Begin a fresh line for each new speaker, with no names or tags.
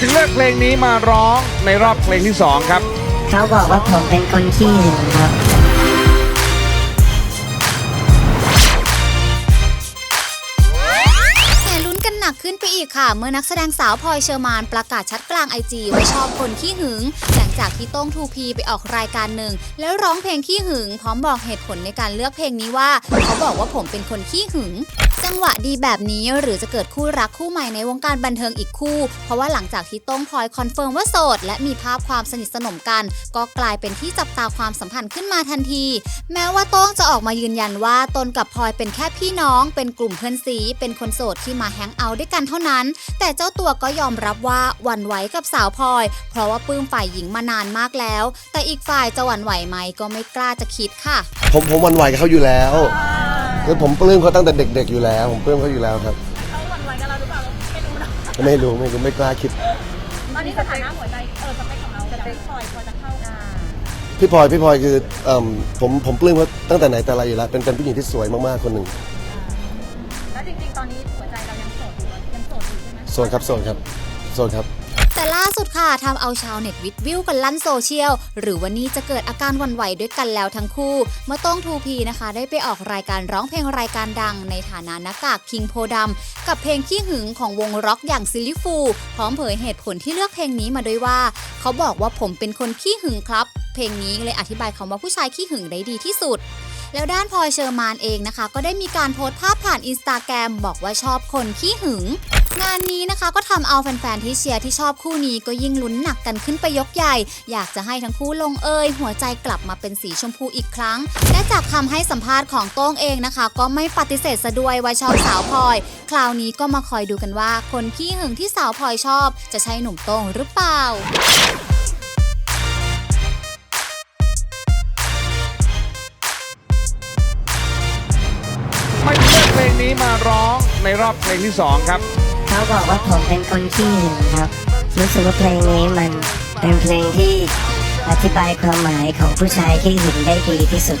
ถึงเลือกเพลงนี้มาร้องในรอบเพลงที่สองครับ
เขาบอกว่าผมเป็นคนขี้หึงครับ
แต่ลุ้นกันหนักขึ้นไปอีกค่ะ เมื่อนักแสดงสาวพลอยเชอร์มานประกาศชัดกลางไอจีว่าชอบคนขี้หึง หลังจากที่โต้งทูพีไปออกรายการหนึ่ง แล้วร้องเพลงขี้หึง พร้อมบอกเหตุผลในการเลือกเพลงนี้ว่า เขาบอกว่าผมเป็นคนขี้หึง จังหวะดีแบบนี้หรือจะเกิดคู่รักคู่ใหม่ในวงการบันเทิงอีกคู่ เพราะว่าหลังจากที่โต้งพลอยคอนเฟิร์มว่าโสด และมีภาพความสนิทสนมกัน ก็กลายเป็นที่จับตาความสัมพันธ์ขึ้นมาทันที แม้ว่าโต้งจะออกมายืนยันว่าตนกับพลอยเป็นแค่พี่น้อง เป็นกลุ่มเพื่อนซีเป็นคนโสดที่มาแฮงเอาท์ด้วยกันเท่านั้น แต่เจ้าตัวก็ยอมรับว่าหวั่นไหวกับสาวพลอย เพราะว่าปลื้มฝ่ายหญิงมานานมากแล้ว แต่อีกฝ่ายจะหวั่นไหวไหมก็ไม่กล้าจะคิดค่ะ
ผมผมหวันไหวกับเขาอยู่แล้ว คือผมปลื้มเขาตั้งแต่เด็ก ๆ อยู่แล้ว ผมปลื้มเขาอยู่แล้วครับ
เขาหวั่นไหวกับเราหรือเปล่าเราไม่รู้นะ
ไม่รู้ไม่รู้ไม่กล้าคิด
ตอนนี้สถานะหัวใจเออสเปคของเราสเปคพลอยพอจะเข้าอ่า
พี่พลอยพี่พลอยคือเอิ่มผมผมปลื้มเขาตั้งแต่ไหนแต่ไรอยู่แล้ว เป็นเป็นผู้หญิงที่สวยมากๆคนหนึ่ง
แล้วจริงๆ ตอนนี้หัวใจเรายังโสดอยู่ยังโสดอยู่ใช่ไหม
โสดครับโสดครับโสดครับ
แต่ล่า สุดค่ะทำเอาชาวเน็ตวิดวิวกันลั่นโซเชียล หรือวันนี้จะเกิดอาการวันไหวด้วยกันแล้วทั้งคู่เมื่อต้องทูพีนะคะ ได้ไปออกรายการร้องเพลงรายการดัง ในฐานะนักกากคิงโพดำกับเพลงขี้หึงของวงร็อกอย่างซิลลิฟู พร้อมเผยเหตุผลที่เลือกเพลงนี้มาด้วยว่า เขาบอกว่าผมเป็นคนขี้หึงครับ เพลงนี้เลยอธิบายคำว่าผู้ชายขี้หึงได้ดีที่สุดแล้วด้านพลอยเชอร์มานเองนะคะ ก็ได้มีการโพสต์ภาพผ่านอินสตาแกรมบอกว่าชอบคนขี้หึง งานนี้นะคะก็ทำเอาแฟนๆที่เชียร์ที่ชอบคู่นี้ก็ยิ่งลุ้นหนักกันขึ้นไปยกใหญ่ อยากจะให้ทั้งคู่ลงเอยหัวใจกลับมาเป็นสีชมพูอีกครั้ง และจากคำให้สัมภาษณ์ของโต้งเองนะคะ ก็ไม่ปฏิเสธซะด้วยว่าชอบสาวพลอย คราวนี้ก็มาคอยดูกันว่า คนขี้หึงที่สาวพลอยชอบ จะใช่หนุ่มโต้งหรือเปล่า
ไม่เลือกเพลงนี้มาร้องในรอบเพลงที่สองครับ
เขาบอกว่าผมเป็นคนขี้หึงครับ รู้สึกว่าเพลงนี้มันเป็นเพลงที่อธิบายความหมายของผู้ชายขี้หึงได้ดีที่สุด